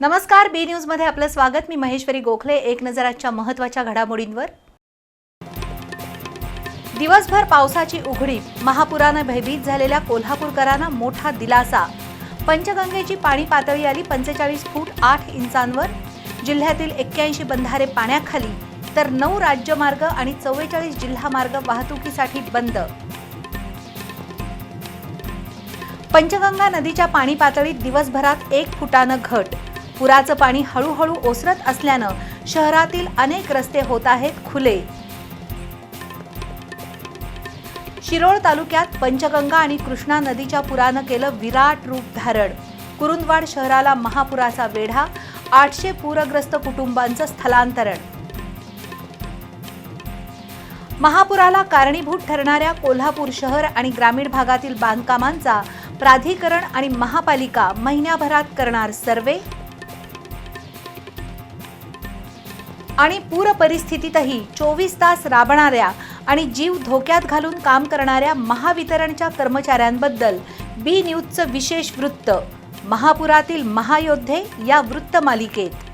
नमस्कार बी न्यूजमध्ये आपलं स्वागत. मी महेश्वरी गोखले एक नजर आजच्या महत्त्वाच्या घडामोडींवर. दिवसभर पावसाची उघडी महापुरानं भयभीत झालेल्या कोल्हापूरकरांना मोठा दिलासा. पंचगंगेची पाणी पातळी आली पंचेचाळीस फूट आठ इंचांवर. जिल्ह्यातील एक्क्याऐंशी बंधारे पाण्याखाली तर नऊ राज्यमार्ग आणि चव्वेचाळीस जिल्हा मार्ग वाहतुकीसाठी बंद. पंचगंगा नदीच्या पाणी पातळीत दिवसभरात एक फुटानं घट. पुराचं पाणी हळूहळू ओसरत असल्यानं शहरातील अनेक रस्ते होत आहेत खुले. शिरोळ तालुक्यात पंचगंगा आणि कृष्णा नदीच्या पुरानं केलं विराट रूप धारण. कुरुंदवाड शहराला महापुराचा वेढा आठशे पूरग्रस्त कुटुंबांचं स्थलांतरण. महापुराला कारणीभूत ठरणाऱ्या कोल्हापूर शहर आणि ग्रामीण भागातील बांधकामांचा प्राधिकरण आणि महापालिका महिन्याभरात करणार सर्वे. आणि पूर परिस्थितीतही चोवीस तास राबणाऱ्या आणि जीव धोक्यात घालून काम करणाऱ्या महावितरणच्या कर्मचाऱ्यांबद्दल बी न्यूजचं विशेष वृत्त. महापुरातील महायोद्धे या वृत्तमालिकेत